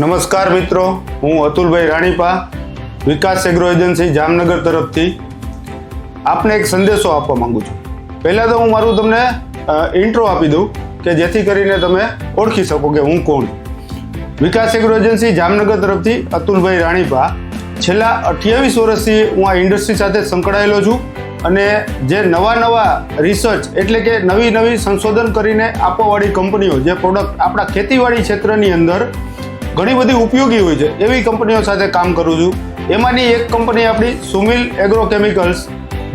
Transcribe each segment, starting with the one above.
નમસ્કાર મિત્રો, હું અતુલભાઈ રાણીપા, વિકાસ એગ્રો એજન્સી જામનગર તરફથી આપને એક સંદેશો આપવા માંગુ છું. પહેલાં તો હું મારું તમને ઇન્ટ્રો આપી દઉં કે જેથી કરીને તમે ઓળખી શકો કે હું કોણ. વિકાસ એગ્રો એજન્સી જામનગર તરફથી અતુલભાઈ રાણીપા. છેલ્લા અઠ્યાવીસ વર્ષથી હું આ ઇન્ડસ્ટ્રી સાથે સંકળાયેલો છું અને જે નવા નવા રિસર્ચ એટલે કે નવી નવી સંશોધન કરીને આપવાવાળી કંપનીઓ, જે પ્રોડક્ટ આપણા ખેતીવાડી ક્ષેત્રની અંદર ઘણી બધી ઉપયોગી હોય છે. એવી કંપનીઓ સાથે કામ કરું છું. એમાંની એક કંપની આપણી સુમિલ એગ્રો કેમિકલ્સ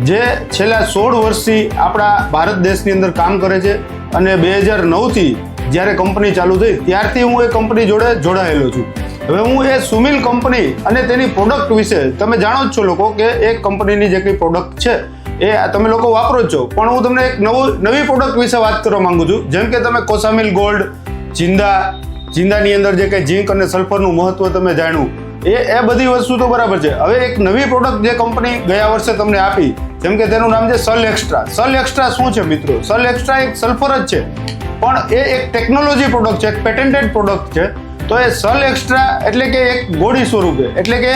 જે છેલ્લા સોળ વર્ષથી આપણા ભારત દેશની અંદર કામ કરે છે અને બે હજાર નવથી જ્યારે કંપની ચાલુ થઈ, ત્યારથી હું એ કંપની જોડે જોડાયેલો છું. હવે હું એ સુમિલ કંપની અને તેની પ્રોડક્ટ વિશે, તમે જાણો જ છો લોકો કે એ કંપનીની જે કંઈ પ્રોડક્ટ છે, એ તમે લોકો વાપરો છો. પણ હું તમને એક નવું, નવી પ્રોડક્ટ વિશે વાત કરવા માંગુ છું. જેમ કે તમે કોસામિલ ગોલ્ડ, જિંદા જિંદાની અંદર જે કંઈ ઝીંક અને સલ્ફરનું મહત્વ તમે જાણ્યું, એ એ બધી વસ્તુ તો બરાબર છે. હવે એક નવી પ્રોડક્ટ જે કંપની ગયા વર્ષે તમને આપી, જેમ કે તેનું નામ છે સલ એક્સ્ટ્રા સલ એક્સ્ટ્રા શું છે મિત્રો? સલ એક્સ્ટ્રા એક સલ્ફર જ છે. પણ એ એક ટેકનોલોજી પ્રોડક્ટ છે, એક પેટેન્ટેડ પ્રોડક્ટ છે. તો એ સલ એક્સ્ટ્રા એટલે કે એક ગોળી સ્વરૂપે, એટલે કે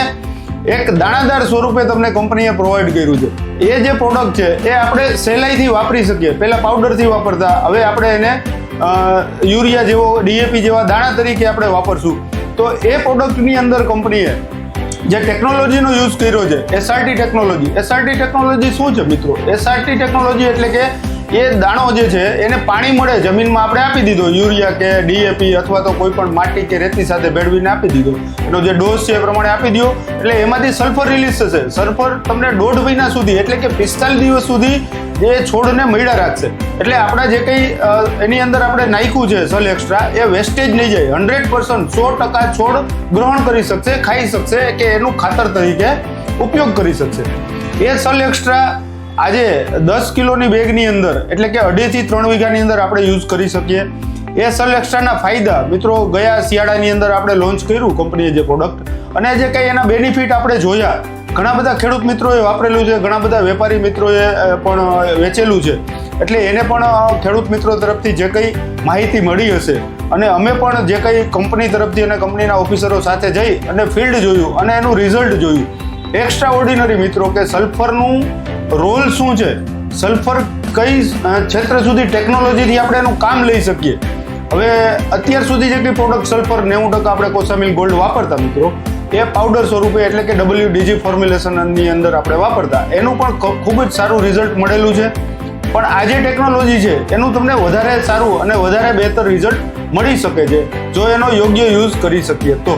એક દાણાદાર સ્વરૂપે તમને કંપનીએ પ્રોવાઈડ કર્યું છે. એ જે પ્રોડક્ટ છે, એ આપણે સહેલાઈથી વાપરી શકીએ. પહેલાં પાવડરથી વાપરતા, હવે આપણે એને યુરિયા જેવો ડીએપી જેવા દાણા તરીકે આપણે વાપરશું. તો એ પ્રોડક્ટની અંદર કંપનીએ જે ટેકનોલોજીનો યુઝ કર્યો છે એસઆરટી ટેકનોલોજી એસઆરટી ટેકનોલોજી શું છે મિત્રો? એસઆરટી ટેકનોલોજી એટલે કે એ દાણો જે છે, એને પાણી મળે જમીનમાં આપણે આપી દીધો. યુરિયા કે ડીએપી અથવા તો કોઈ પણ માટી કે રેતી સાથે ભેળવીને આપી દીધો. એનો જે ડોઝ છે એ પ્રમાણે આપી દો. એટલે એમાંથી સલ્ફર રિલીઝ થશે. સલ્ફર તમને દોઢ મહિના સુધી, એટલે કે પિસ્તાલીસ દિવસ સુધી એ છોડને મળ્યા રાખશે. એટલે આપણા જે કંઈ એની અંદર આપણે નાખ્યું છે સલ એક્સ્ટ્રા એ વેસ્ટેજ નહીં જાય. હંડ્રેડ પર્સન્ટ સો ટકા છોડ ગ્રહણ કરી શકશે, ખાઈ શકશે કે એનું ખાતર તરીકે ઉપયોગ કરી શકશે. એ સલ એક્સ્ટ્રા આજે દસ કિલોની બેગની અંદર, એટલે કે અઢીથી ત્રણ વીઘાની અંદર આપણે યુઝ કરી શકીએ. એ સલ એક્સ્ટ્રાના ફાયદા, મિત્રો, ગયા શિયાળાની અંદર આપણે લોન્ચ કર્યું કંપનીએ જે પ્રોડક્ટ અને જે કંઈ એના બેનિફિટ આપણે જોયા ઘણા બધા ખેડૂત મિત્રોએ વાપરેલું છે, ઘણા બધા વેપારી મિત્રોએ પણ વેચેલું છે. એટલે એને પણ ખેડૂત મિત્રો તરફથી જે કંઈ માહિતી મળી હશે અને અમે પણ જે કંઈ કંપની તરફથી અને કંપનીના ઓફિસરો સાથે જઈ અને ફિલ્ડ જોયું અને એનું રિઝલ્ટ જોયું. એક્સ્ટ્રા ઓર્ડિનરી મિત્રો કે સલ્ફરનું રોલ શું છે? સલ્ફર કઈ ક્ષેત્ર સુધી ટેકનોલોજીથી આપણે એનું કામ લઈ શકીએ? હવે અત્યાર સુધી જે કંઈ પ્રોડક્ટ સલ્ફર નેવું ટકા આપણે કોસામિલ ગોલ્ડ વાપરતા મિત્રો એ પાવડર સ્વરૂપે એટલે કે ડબલ્યુ ડીજી ફોર્મ્યુલેશનની અંદર આપણે વાપરતા. એનું પણ ખૂબ જ સારું રિઝલ્ટ મળેલું છે. પણ આ જે ટેકનોલોજી છે, એનું તમને વધારે સારું અને વધારે બહેતર રિઝલ્ટ મળી શકે છે, જો એનો યોગ્ય યુઝ કરી શકીએ તો.